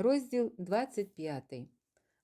Розділ 25.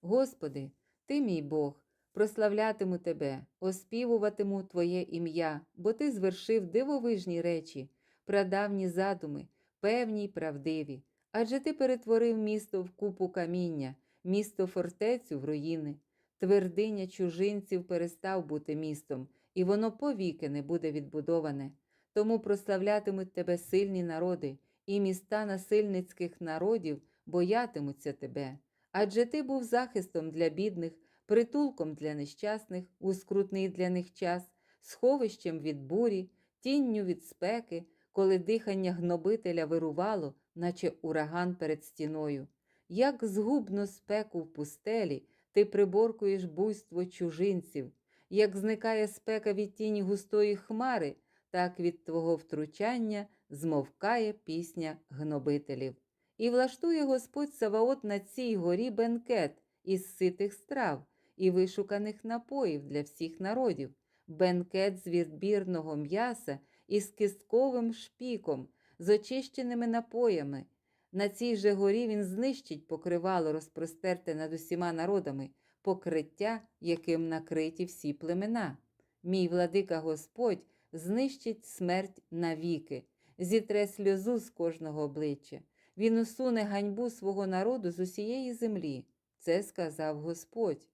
Господи, Ти мій Бог, прославлятиму Тебе, оспівуватиму Твоє ім'я, бо Ти звершив дивовижні речі, прадавні задуми, певні й правдиві. Адже ти перетворив місто в купу каміння, місто фортецю в руїни. Твердиня чужинців перестав бути містом, і воно повіки не буде відбудоване. Тому прославлятимуть тебе сильні народи, і міста насильницьких народів боятимуться тебе. Адже ти був захистом для бідних, притулком для нещасних, у скрутний для них час, сховищем від бурі, тінню від спеки, коли дихання гнобителя вирувало, наче ураган перед стіною. Як згубно спеку в пустелі, ти приборкуєш буйство чужинців, як зникає спека від тіні густої хмари, так від твого втручання змовкає пісня гнобителів. І влаштує Господь Саваот на цій горі бенкет із ситих страв і вишуканих напоїв для всіх народів, бенкет з відбірного м'яса із кістковим шпіком, з очищеними напоями. На цій же горі він знищить покривало розпростерте над усіма народами, покриття, яким накриті всі племена. Мій владика Господь знищить смерть навіки, зітре сльозу з кожного обличчя. Він усуне ганьбу свого народу з усієї землі. Це сказав Господь.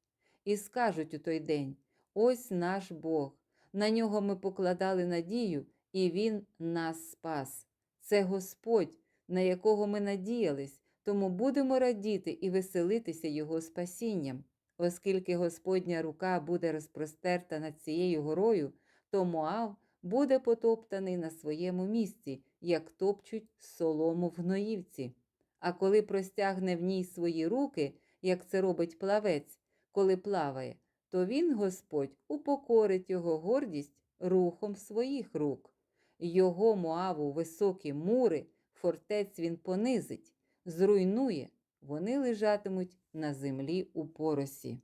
І скажуть у той день: ось наш Бог. На нього ми покладали надію, і Він нас спас. Це Господь, на якого ми надіялись, тому будемо радіти і веселитися Його спасінням. Оскільки Господня рука буде розпростерта над цією горою, то Моав буде потоптаний на своєму місці, як топчуть солому в гноївці. А коли простягне в ній свої руки, як це робить плавець, коли плаває, то він, Господь, упокорить його гордість рухом своїх рук. Його Моаву високі мури, фортець він понизить, зруйнує, вони лежатимуть на землі у поросі.